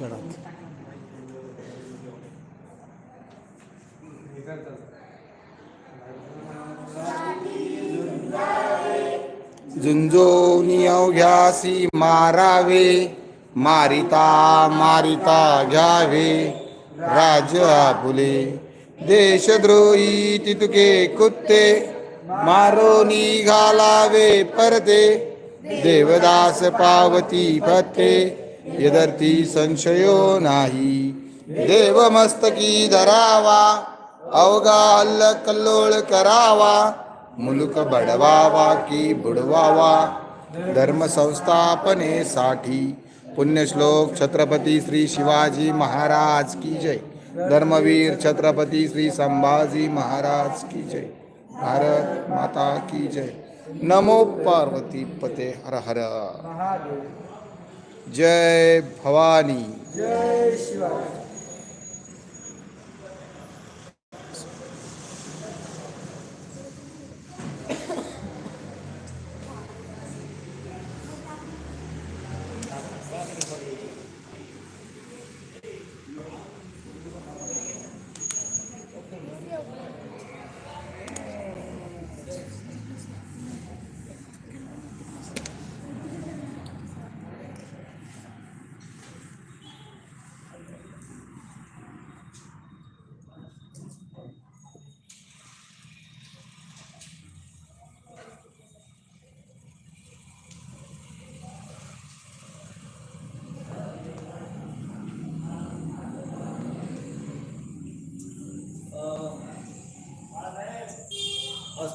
गडात झुंजोनी अवघ्यासी मारावे मारिता मारिता घ्यावे राज आपुले देशद्रोही तितुके कुत्ते मारो घालावे परते देवदास पावती फत्ते यदर्थी संशयो नाही. देवमस्तकी धरावा अवगा अल्ल कल्लोळ करावा मुलुक बडवावा की बुडवावा धर्म संस्थापनेसाठी पुण्यश्लोक छत्रपती श्री शिवाजी महाराज की जय. धर्मवीर छत्रपती श्री संभाजी महाराज की जय। भारत माता की जय। नमो पार्वती पते हर हर। जय भवानी। जय शिवाय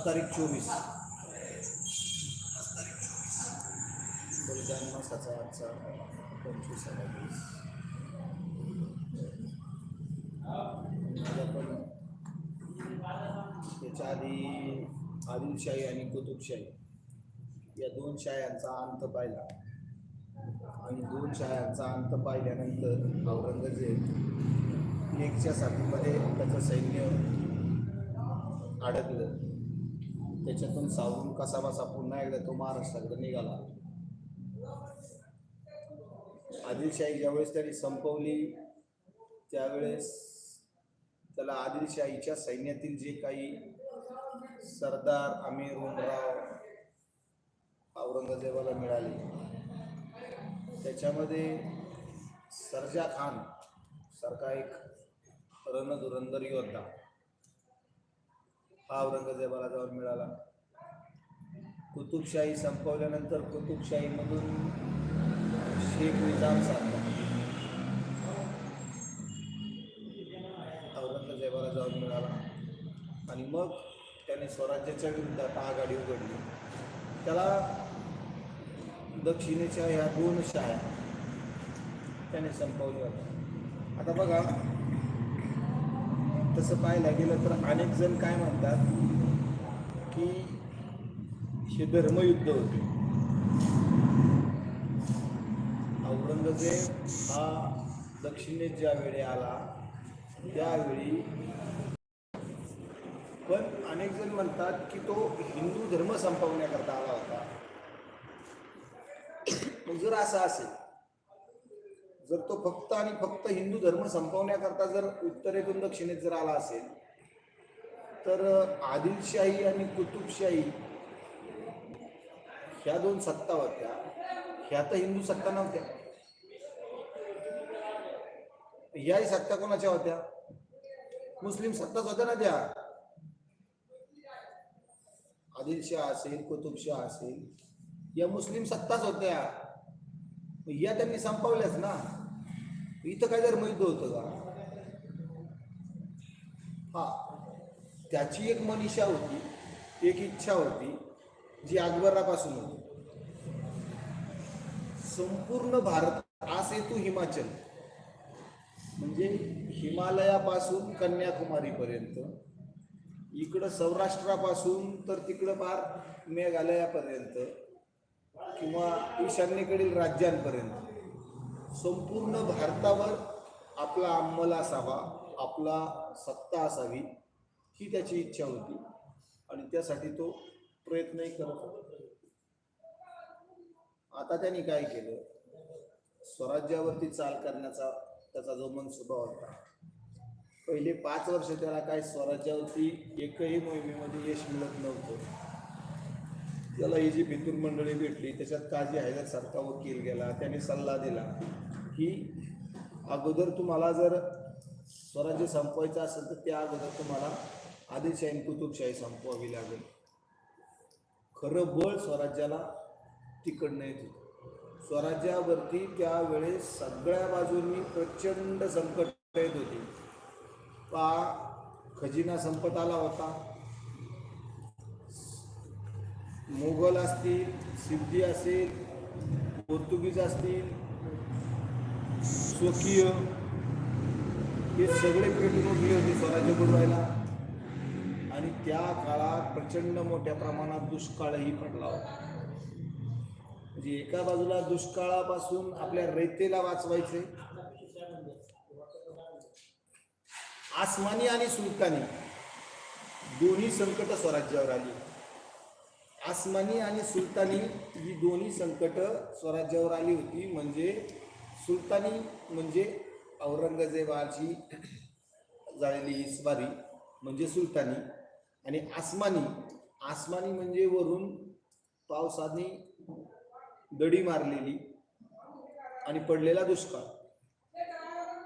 तारीख चोवीस. बलिदान मासाचा आजचा पंचवीस वीस त्याच्या आधी आदिलशाही आणि कुतुबशाही या दोन शायांचा अंत पाहिला. आणि दोन शायांचा अंत पाहिल्यानंतर औरंगजेब एकच्या साथीमध्ये त्याचं सैन्य अडकलं. त्याच्यातून सावरून कसा बसा पुन्हा एकदा तो महाराष्ट्राकडे निघाला. आदिलशाही ज्यावेळेस त्यांनी संपवली त्यावेळेस त्याला आदिलशाहीच्या सैन्यातील जे काही सरदार अमीर उमराव औरंगजेबाला मिळाले त्याच्यामध्ये सरजा खान सारखा एक रणधुरंदर योद्धा हा औरंगजेबाला जाऊन मिळाला. कुतुबशाही संपवल्यानंतर कुतुबशाहीमधून शेख निजाम साधला औरंगजेबाला जाऊन मिळाला. आणि मग त्याने स्वराज्याच्या विरुद्धात आघाडी उघडली. त्याला दक्षिणेच्या ह्या दोन शाळा त्याने संपवल्या होत्या. आता बघा तसं पाहायला गेलं तर अनेक जण काय म्हणतात की हे धर्मयुद्ध होते. औरंगजेब हा दक्षिणेत ज्यावेळी आला त्यावेळी पण अनेक जण म्हणतात की तो हिंदू धर्म संपवण्याकरता आला होता. जर असं असेल जर तो फक्त आणि फक्त हिंदू धर्म संपवण्याकरता जर उत्तरेतून दक्षिणेत जर आला असेल तर आदिलशाही आणि कुतुबशाही ह्या दोन सत्ता होत्या. ह्या तर हिंदू सत्ता नव्हत्या. याही सत्ता कोणाच्या होत्या? मुस्लिम सत्ताच होत्या ना त्या. आदिलशाह असेल कुतुबशाह असेल या मुस्लिम सत्ताच होत्या. या त्यांनी संपवल्याच ना. इथं काय जर मैद होतं का? हा. त्याची एक मनीषा होती एक इच्छा होती जी अकबरापासून होती. संपूर्ण भारत असे तू हिमाचल. म्हणजे हिमालयापासून कन्याकुमारीपर्यंत. इकडं सौराष्ट्रापासून तर तिकडं पार मेघालयापर्यंत. किंवा ईशान्येकडील राज्यांपर्यंत. संपूर्ण भारतावर आपला अंमल असावा आपला सत्ता असावी ही त्याची इच्छा होती. आणि त्यासाठी तो प्रयत्नही करत होता. आता त्यांनी काय केलं? स्वराज्यावरती चाल करण्याचा त्याचा जो मन स्वभाव होता. पहिले पाच वर्ष त्याला काय स्वराज्यावरती एकही मोहिमेमध्ये यश मिळत नव्हतं. त्याला ही जी भितूर मंडळी भेटली त्याच्यात काजी हैदर वकील गेला त्याने सल्ला दिला की अगोदर तुम्हाला जर स्वराज्य संपवायचं असेल तर त्या अगोदर तुम्हाला आदिलशाही कुतुबशाही संपवावी लागेल. खरं बळ स्वराज्याला तिकडनं येत होतं. स्वराज्यावरती त्यावेळेस सगळ्या बाजूंनी प्रचंड संकट येत होती. पा खजिना संपत आला होता. मोगल असतील सिद्धी असेल पोर्तुगीज असतील स्वकीय हे सगळे पेटून उठले होते स्वराज्य बुडवायला. आणि त्या काळात प्रचंड मोठ्या प्रमाणात दुष्काळही पडला होता. म्हणजे एका बाजूला दुष्काळापासून आपल्या रयतेला वाचवायचे आसमानी आणि सुलतानी. दोन्ही संकट स्वराज्यावर आली. आसमानी आणि सुलतानी ही दोन्ही संकटं स्वराज्यावर आली होती. म्हणजे सुलतानी म्हणजे औरंगजेबाची झालेली स्वारी म्हणजे सुलतानी आणि आसमानी. आसमानी म्हणजे वरून पावसाने दडी मारलेली आणि पडलेला दुष्काळ.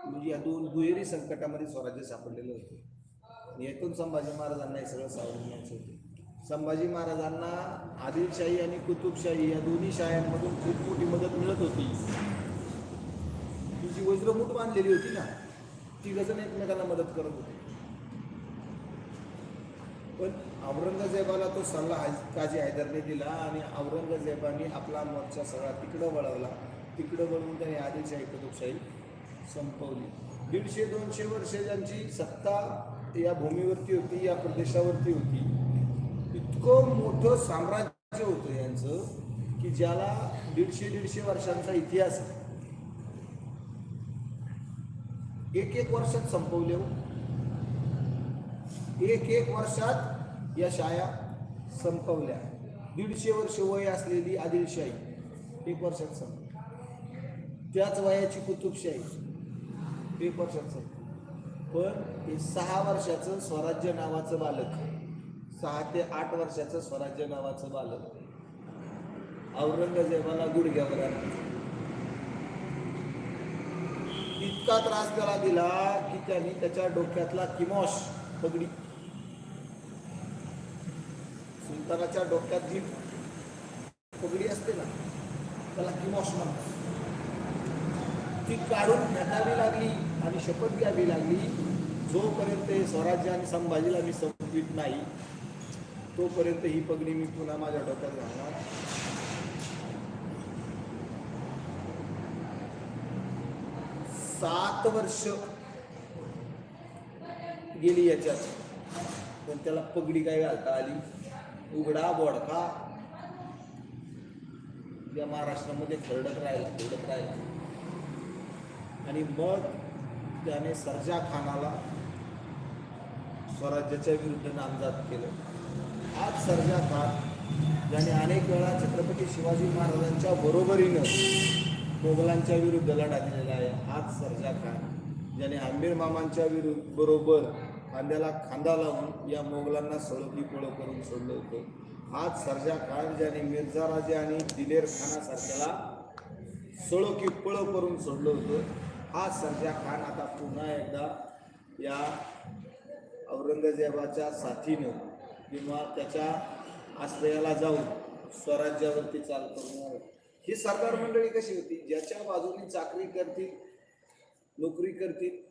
म्हणजे या दोन दुहेरी संकटामध्ये स्वराज्य सापडलेलं होतं. आणि यातून संभाजी महाराजांना हे सगळं सावरून घ्यायचं होतं. संभाजी महाराजांना आदिलशाही आणि कुतुबशाही या दोन्ही शाळांमधून खूप मोठी मदत मिळत होती. तुझी वज्रमूठ बांधलेली होती ना? ती गजन एकमेकांना मदत करत होती. पण औरंगजेबाला तो सल्ला काजी हैदरने दिला आणि औरंगजेबाने आपला मोर्चा सगळा तिकडं वळवला. तिकडं वळवून त्याने आदिलशाही कुतुबशाही संपवली. दीडशे दोनशे वर्षे ज्यांची सत्ता या भूमीवरती होती या प्रदेशावरती होती इतकं मोठं साम्राज्य होतं यांचं की ज्याला दीडशे दीडशे वर्षांचा इतिहास एक एक वर्षात संपवले हो. एक एक वर्षात या शाळा संपवल्या. दीडशे वर्ष वय असलेली आदिलशाही एक वर्षात संपली. त्याच वयाची कुतुबशाही एक वर्षात संपली. पण हे सहा वर्षाचं स्वराज्य नावाचं बालक सहा ते आठ वर्षाचं स्वराज्य नावाचं बालक. औरंगजेबाला गुडघ्यावर इतका त्रास त्याला दिला की त्यांनी त्याच्या डोक्यातला किमॉश पगडी. सुलतानाच्या डोक्यात जी पगडी असते ना त्याला किमॉश म्हणतात. ती काढून फेकावी लागली आणि शपथ घ्यावी लागली. जोपर्यंत हे स्वराज्य आणि संभाजीला मी संपवित नाही तोपर्यंत ही पगडी मी पुन्हा माझ्या डोक्यात घालणार. सात वर्ष गेली याच्यात. पण त्याला पगडी काय घालता आली? उघडा बोडका या महाराष्ट्रामध्ये खरडत राहिला खरडत राहिला आणि मग त्याने सरजा खानाला स्वराज्याच्या विरुद्ध नामजात केलं. आज सर्जा खान ज्याने अनेक वेळा छत्रपती शिवाजी महाराजांच्या बरोबरीनं मोगलांच्या विरुद्ध लढा दिलेला आहे. हाच सर्जा खान ज्याने आंबीर मामांच्या विरुद्ध बरोबर खांद्याला खांदा लावून या मोगलांना सळकी पोळं करून सोडलं होतं. हाच सर्जा खान ज्याने मिर्झा राजे आणि दिलेर खानासारख्याला सळकी पळ करून सोडलं होतं. हा सर्जा खान आता पुन्हा एकदा या औरंगजेबाच्या साथीनं किंवा त्याच्या आश्रयाला जाऊन स्वराज्यावरती चाल करणार. ही सरकार मंडळी कशी होती? ज्याच्या बाजूने चाकरी करतील नोकरी करतील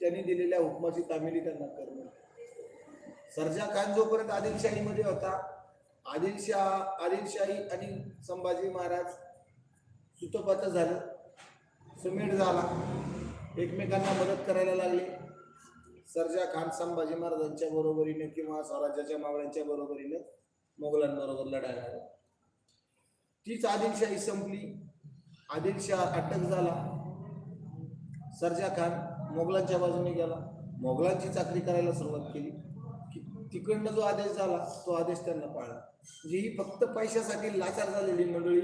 त्यांनी दिलेल्या हुकमाची तामिली त्यांना करणं. सरजा खान जोपर्यंत आदिलशाहीमध्ये होता आदिलशाह आदिलशाही आणि संभाजी महाराज सुतोपात झालं सुमेट झाला एकमेकांना मदत करायला लागले. सर्जा खान संभाजी महाराजांच्या बरोबरीने किंवा स्वराज्याच्या मावळ्यांच्या बरोबरीने मोगलांबरोबर लढायला आला तीच आदिलशाही संपली. आदिलशाह अटक झाला. सर्जा खान मोगलांच्या बाजूने गेला. मोगलांची चाकरी करायला सुरुवात केली. की तिकडनं जो आदेश झाला तो आदेश त्यांना पाळला. म्हणजे ही फक्त पैशासाठी लाचार झालेली मंडळी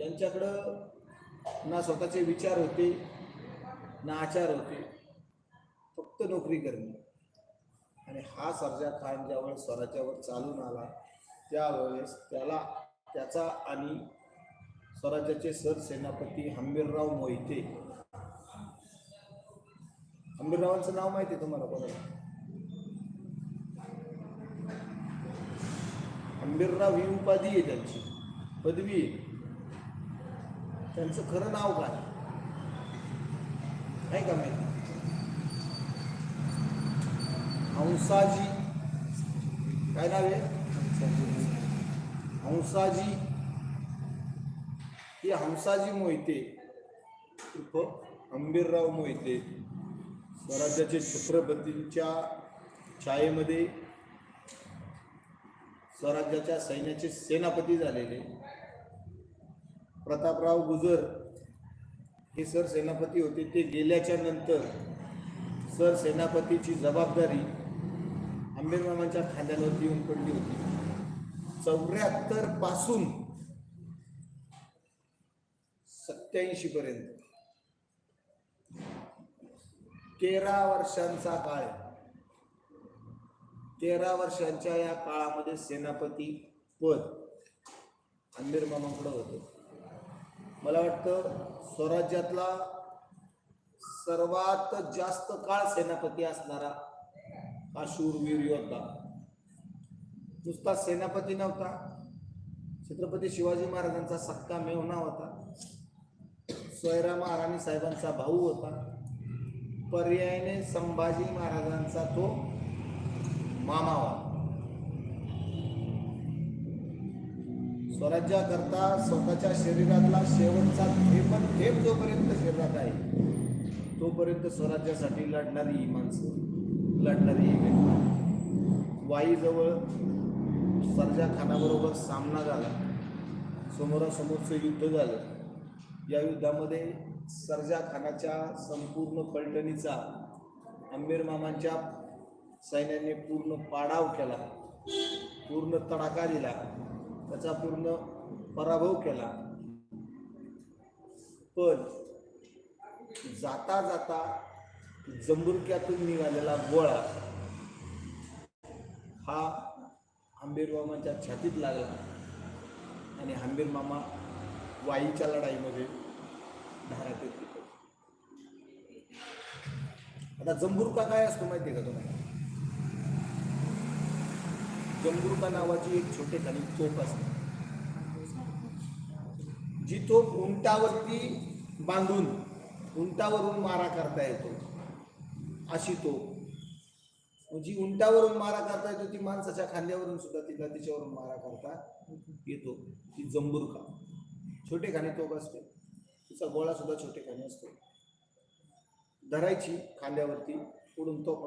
यांच्याकडं ना स्वतःचे विचार होते ना आचार होते. फक्त नोकरी करणे. आणि हा सर्जा खान ज्यावेळेस स्वराज्यावर चालून आला त्यावेळेस त्याला त्याचा आणि स्वराज्याचे सरसेनापती हंबीरराव मोहिते. हंबीररावांचं नाव माहिती आहे तुम्हाला कोणाला? हंबीरराव ही उपाधी आहे त्यांची पदवी आहे. त्यांचं खरं नाव काय? आहे का माहिती? हंसाजी काय नाव आहे हंसाजी हे हंसाजी मोहिते उर्फ अंबीरराव मोहिते स्वराज्याचे छत्रपतींच्या छायेमध्ये स्वराज्याच्या सैन्याचे सेनापती झालेले प्रतापराव गुजर हे सरसेनापती होते ते गेल्याच्यानंतर सरसेनापतीची जबाबदारी आंबेडकरांच्या खांद्यावरती येऊन पडली होती. चौऱ्याहत्तरपासून सत्याऐंशी पर्यंत. तेरा वर्षांचा काळ. तेरा वर्षांच्या या काळामध्ये सेनापती पद आंबेर मामांकडं होतं. मला वाटतं स्वराज्यातला सर्वात जास्त काळ सेनापती असणारा हा शूरवीर योद्धा. नुसता सेनापती नव्हता. छत्रपती शिवाजी महाराजांचा सक्का मेवना होता. सोयरा महाराणी साहेबांचा भाऊ होता. पर्यायाने संभाजी महाराजांचा तो मामा होता. स्वराज्याकरता स्वतःच्या शरीरातला शेवटचा थेपण थेप जोपर्यंत शरीरात आहे तोपर्यंत स्वराज्यासाठी लढणारी ही माणसं. लढणारी ही व्यक्ती. वाईजवळ सरजा खानाबरोबर सामना झाला. समोरासमोरचं युद्ध झालं. या युद्धामध्ये सरजा खानाच्या संपूर्ण पलटणीचा आंबेर मामांच्या सैन्याने पूर्ण पाडाव केला. पूर्ण तडाखा दिला. त्याचा पूर्ण पराभव केला. पण जाता जाता जंबुरक्यातून निघालेला गोळा हा आंबेर मामाच्या छातीत लागला. आणि आंबेर मामा वाईच्या लढाईमध्ये धारात येते आता जंबुरका काय असतो माहिती आहे का तुम्हाला? जंबुरका नावाची एक छोटेखानी तोप असते. जी तोप उंटावरती बांधून उंटावरून मारा करता येतो. अशी तोप जी उंटावरून मारा करता येतो ती माणसाच्या खांद्यावरून सुद्धा तिला तिच्यावरून मारा करता येतो. ती जंबुरका छोटे खाणी तोप असते तिचा गोळा सुद्धा छोटे खाणी असतो. धरायची खांद्यावरती पुढून तोप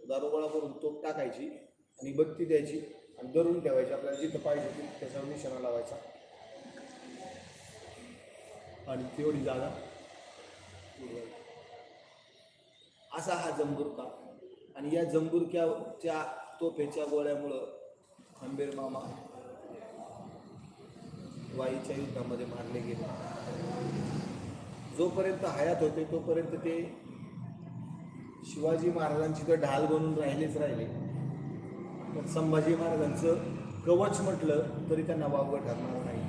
दारोगोळा करून तोप टाकायची आणि बत्ती द्यायची आणि धरून ठेवायची. आपल्याला जिथं पाहिजे तिथं त्याच्यावर निशाणा लावायचा. आणि तेवढी जागा. असा हा जंबुरका. आणि या जंबुरक्याच्या तोफेच्या गोळ्यामुळं आंबेर मामा वाईच्या युद्धामध्ये मारले गेले. जोपर्यंत हयात होते तोपर्यंत ते शिवाजी महाराजांची तर ढाल बनून राहिलेच राहिले. पण संभाजी महाराजांचं कवच म्हटलं तरी त्यांना वावगं ठरणार नाही.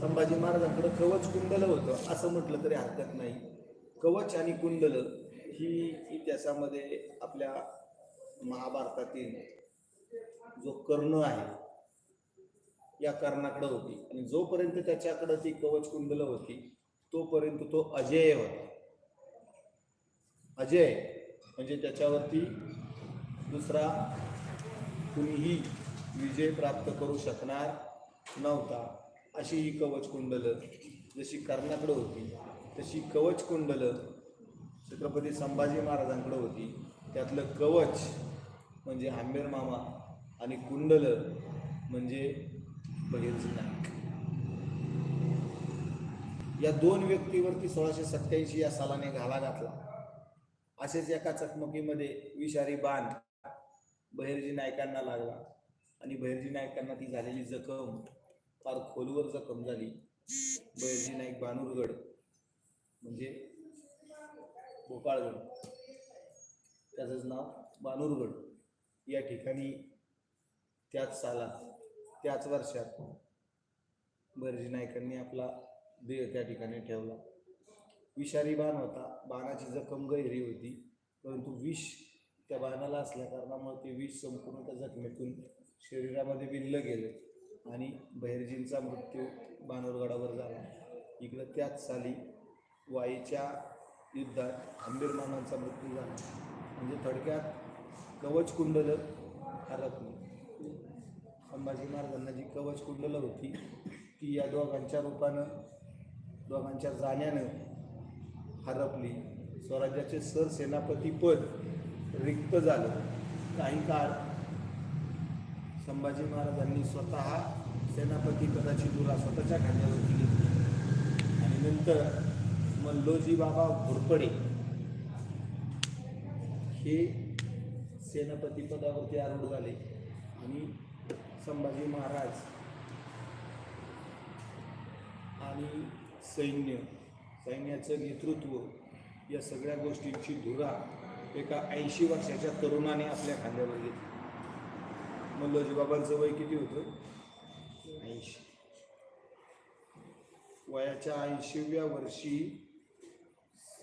संभाजी महाराजांकडं कवच कुंडलं होतं असं म्हटलं तरी हरकत नाही. कवच आणि कुंडलं ही इतिहासामध्ये आपल्या महाभारतातील जो कर्ण आहे या कर्णाकडे होती. आणि जोपर्यंत त्याच्याकडे ती कवच कुंडलं होती तोपर्यंत तो अजय होता. अजय म्हणजे त्याच्यावरती दुसरा कुणीही विजय प्राप्त करू शकणार नव्हता अशी ही कवच कुंडलं जशी कर्णाकडे होती तशी कवच कुंडलं छत्रपती संभाजी महाराजांकडं होती. त्यातलं कवच म्हणजे आंबेर मामा आणि कुंडल म्हणजे बहिर्जी नाईक. या दोन व्यक्तीवरती सोळाशे सत्याऐंशी या सालाने घाला घातला. असेच एका चकमकीमध्ये विषारी बाण बहिर्जी नायकांना लागला आणि बहिर्जी नायकांना ती झालेली जखम फार खोलवर जखम झाली. बहिर्जी नाईक बानुरगड म्हणजे गोपाळगड. त्याचंच नाव बानूरगड. या ठिकाणी त्याच सालात त्याच वर्षात बहिर्जी नायकांनी आपला देह त्या ठिकाणी ठेवला. विषारी बाण होता. बाणाची जखम गहिरी होती. परंतु विष त्या बाणाला असल्या कारणामुळे ते विष संपूर्ण त्या जखमेतून शरीरामध्ये विणलं गेलं आणि बहिर्जींचा मृत्यू बाणूरगडावर झाला. इकडं त्याच साली वाईच्या युद्धात आंबीर मामांचा मृत्यू झाला. म्हणजे थोडक्यात कवच कुंडलं हरपली संभाजी महाराजांना जी कवच कुंडलं होती ती या दोघांच्या रूपानं दोघांच्या जाण्यानं हरपली. स्वराज्याचे सरसेनापती पद रिक्त झालं. काही काळ संभाजी महाराजांनी स्वतः सेनापती पदाची धुरा स्वतःच्या खांद्यावरती घेतली. आणि नंतर बाबा घोरपडे हे सेनापती पदावरती आरूढ झाले आणि संभाजी महाराज आणि सैन्य सैन्याचं नेतृत्व या सगळ्या गोष्टींची धुरा एका ऐंशी वर्षाच्या तरुणाने आपल्या खांद्यावर घेतली. मल्लोजी बाबांचं वय किती होतं? ऐंशी. वयाच्या ऐंशीव्या वर्षी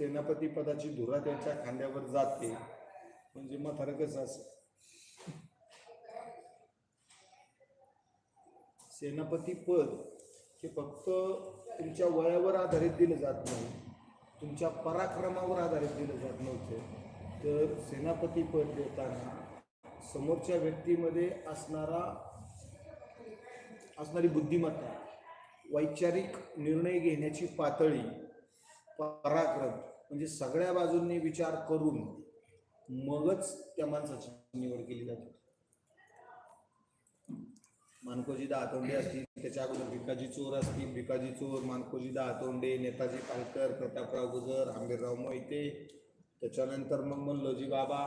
सेनापती पदाची धुरा त्यांच्या खांद्यावर जाते. म्हणजे मग फरकच असं. सेनापती पद हे फक्त तुमच्या वयावर आधारित दिलं जात नाही. तुमच्या पराक्रमावर आधारित दिलं जात नव्हतं. तर सेनापती पद देताना समोरच्या व्यक्तीमध्ये असणारा असणारी बुद्धिमत्ता वैचारिक निर्णय घेण्याची पातळी पराक्रम म्हणजे सगळ्या बाजूंनी विचार करून मगच त्या माणसाची निवड केली जाते. मानकोजी दहातोंडे असतील त्याच्या अगोदर भिकाजी चोर असतील भिकाजी चोर मानकोजी दहातोंडे नेताजी पालकर प्रतापराव गुजर आंबेरराव मोहिते त्याच्यानंतर मग मल्लोजी बाबा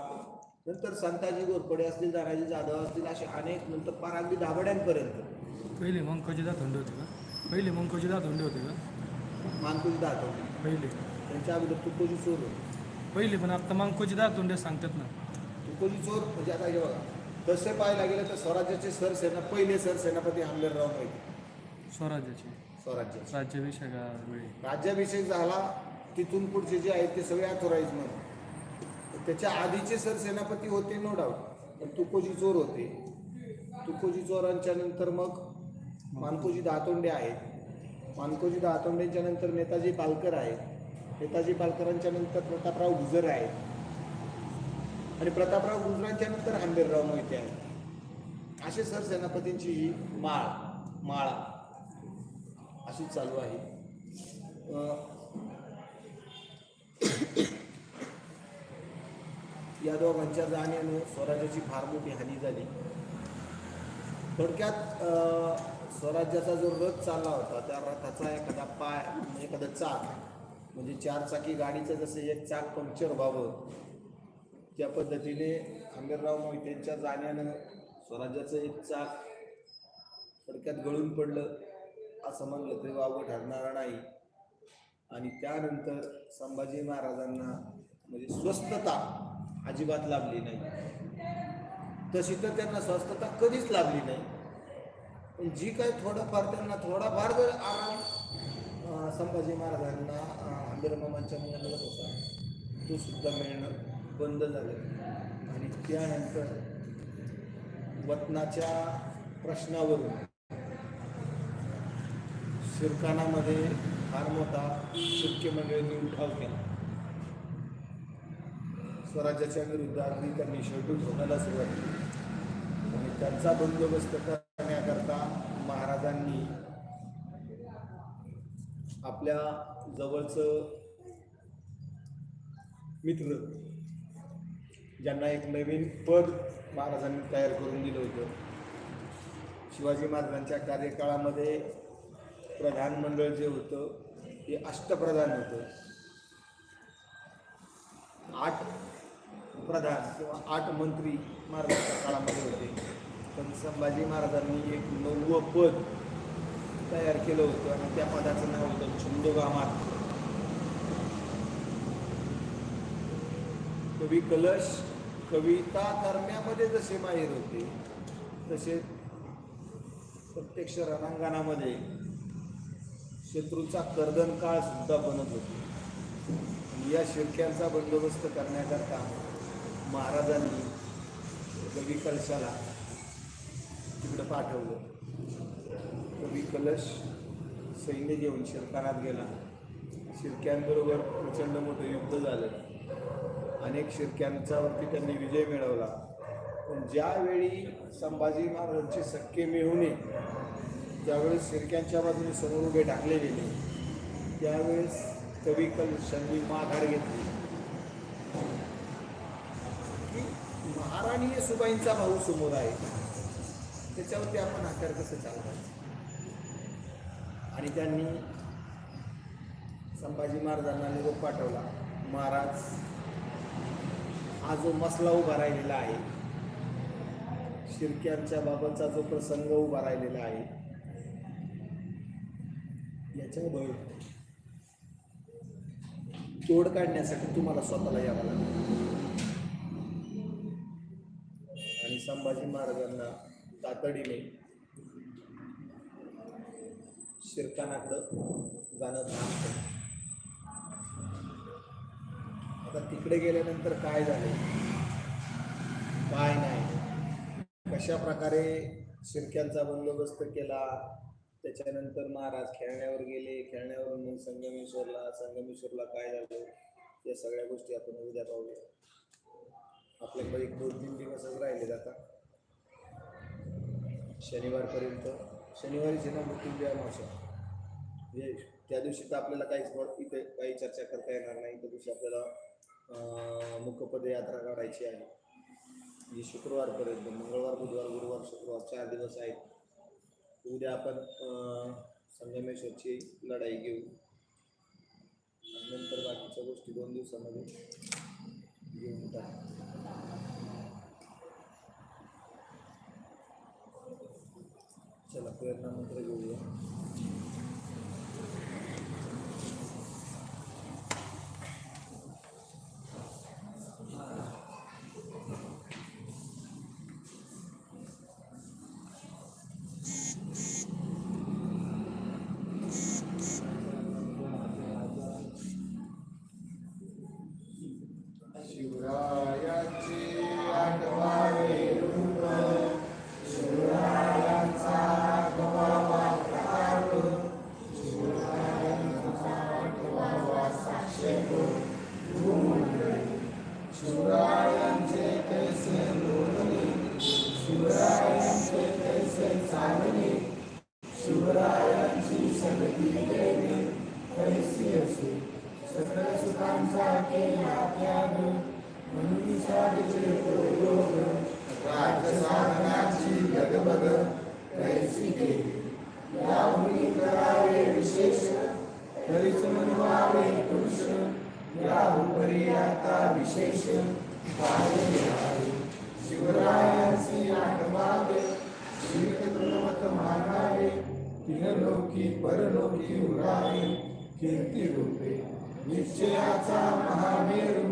नंतर संताजी गोरपडे असतील दाराजी जाधव असतील असे अनेक नंतर पार अगदी दाभाड्यांपर्यंत पहिले मंकोजी धोंडे होते का? पहिले मंकोजी धोंडे होते का? मानकोजी दहातोंडे. पहिले. त्यांच्या अगोदर तुकोजी चोर होते. पहिले पण आता मंकोजी धोंडे सांगतात ना. तुकोजी चोर म्हणजे आता हे बघा तसे पाहायला गेलं तर स्वराज्याचे सरसेना पहिले सरसेनापती आंबेरराव मोहिते. स्वराज्याचे. स्वराज्याचे. राज्याभिषेकावेळी. राज्याभिषेक झाला तिथून पुढचे जे आहेत ते सगळे अथोराईजमध्ये त्याच्या आधीचे सरसेनापती होते नो डाऊट पण तुकोजी चोर होते. तुकोजी चोरांच्या नंतर मग मानकोजी दहातोंडे आहेत. मानकोजी दहातोंडेंच्या नंतर नेताजी पालकर आहेत. नेताजी पालकरांच्या नंतर प्रतापराव गुजर आहेत. आणि प्रतापराव गुजरांच्या नंतर आंबेरराव मोहिते आहेत. असे सरसेनापतींची ही माळ माळा अशी चालू आहे. यादवांच्या या दोघांच्या जाण्यानं स्वराज्याची फार मोठी हानी झाली. थोडक्यात स्वराज्याचा जो रथ चालला होता त्या रथाचा एखादा पाय म्हणजे एखादा चाक म्हणजे चार चाकी गाडीचं जसं एक चाक पंक्चर व्हावं त्या पद्धतीने खंबीरराव मोहितेंच्या जाण्यानं स्वराज्याचं एक चाक थोडक्यात गळून पडलं असं म्हणलं तरी वावं ठरणार नाही. आणि त्यानंतर संभाजी महाराजांना म्हणजे स्वस्थता अजिबात लाभली नाही. तशी तर त्यांना स्वस्थता कधीच लाभली नाही. पण जी काही थोडंफार त्यांना थोडाफार जर आराम संभाजी महाराजांना अं, आंबेरमामांच्या मुलाला होता तो सुद्धा मिळणं बंद झालं. आणि त्यानंतर वतनाच्या प्रश्नावरून शिरकानामध्ये फार मोठा शिर्के मंडळींनी उठाव केला. स्वराज्याच्या विरुद्ध अगदी त्यांनी शेवटून होण्याला सुरुवात केली. आणि त्यांचा बंदोबस्त करण्याकरता महाराजांनी आपल्या जवळचं मित्र ज्यांना एक नवीन पद महाराजांनी तयार करून दिलं होतं. शिवाजी महाराजांच्या कार्यकाळामध्ये प्रधानमंडळ जे होतं ते अष्टप्रधान होतं. आठ प्रधान किंवा आठ मंत्री महाराजांच्या काळामध्ये होते. पण संभाजी महाराजांनी एक नववं पद तयार केलं होतं आणि त्या पदाचं नाव होतं छंदोगामात. कवी कलश कविता करण्यामध्ये जसे माहीर होते तसे प्रत्यक्ष रणांगणामध्ये शत्रूचा कर्दन काळ सुद्धा बनत होते. या शिरक्यांचा बंदोबस्त करण्याकरता महाराजांनी कवी कलशाला तिकडं पाठवलं. कवी कलश सैन्य घेऊन शिरकारात गेला. शिरक्यांबरोबर प्रचंड मोठं युद्ध झालं. अनेक शिरक्यांच्यावरती त्यांनी विजय मिळवला. पण ज्यावेळी संभाजी महाराजांचे सक्के मिळवणे ज्यावेळेस शिरक्यांच्या बाजूने समोर उभे टाकले गेले त्यावेळेस कवी कलशांनी माघार घेतली. की महाराणी सुबाईंचा भाऊ समोर आहे. त्याच्यावरती आपण आकार कसं चालवायचं? आणि त्यांनी संभाजी महाराजांना निरोप पाठवला. महाराज हा जो मसला उभा राहिलेला आहे शिरक्यांच्या बाबतचा जो प्रसंग उभा राहिलेला आहे याच्यावर तोड काढण्यासाठी तुम्हाला स्वतःला यावं लागेल. आणि संभाजी महाराजांना तातडीने शिरकानाकडं जाणं भाग पडलं. आता तिकडे गेल्यानंतर काय झाले? काय नाही. कशा प्रकारे शिरक्यांचा बंदोबस्त केला? त्याच्यानंतर महाराज खेळण्यावर गेले. खेळण्यावरून मग संगमेश्वरला संगमेश्वरला काय झालं? या सगळ्या गोष्टी आपण उद्या पाहूया. आपल्याकडे एक दोन तीन दिवसच राहिले आता. शनिवारपर्यंत. शनिवारी जेव्हा मृत्युंजय अमावस्या हे म्हणजे त्या दिवशी तर आपल्याला काहीच इथे काही चर्चा करता येणार नाही. त्या दिवशी आपल्याला मुखपदयात्रा काढायची आहे. जी शुक्रवारपर्यंत मंगळवार बुधवार गुरुवार शुक्रवार चार दिवस आहेत. उद्या आपण संगमेश्वरची लढाई घेऊ. नंतर बाकीच्या गोष्टी दोन दिवसामध्ये घेऊन टाकू. चला प्रेरणा मंत्र तरीच पुरुष या उपरी आता विशेष काय आहे शिवरायांची आठवावे श्रीकृत मानावे तिनलोकी परलोकी उरावे कीर्ती रूपे निश्चयाचा महामेरू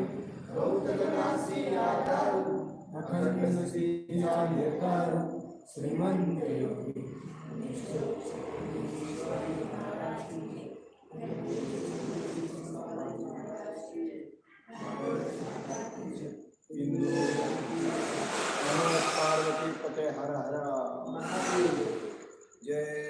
गौतगनासी आकारू अखंड नसीचा निर्कारू श्रीमंत योगी पार्वती पते हर हर। जय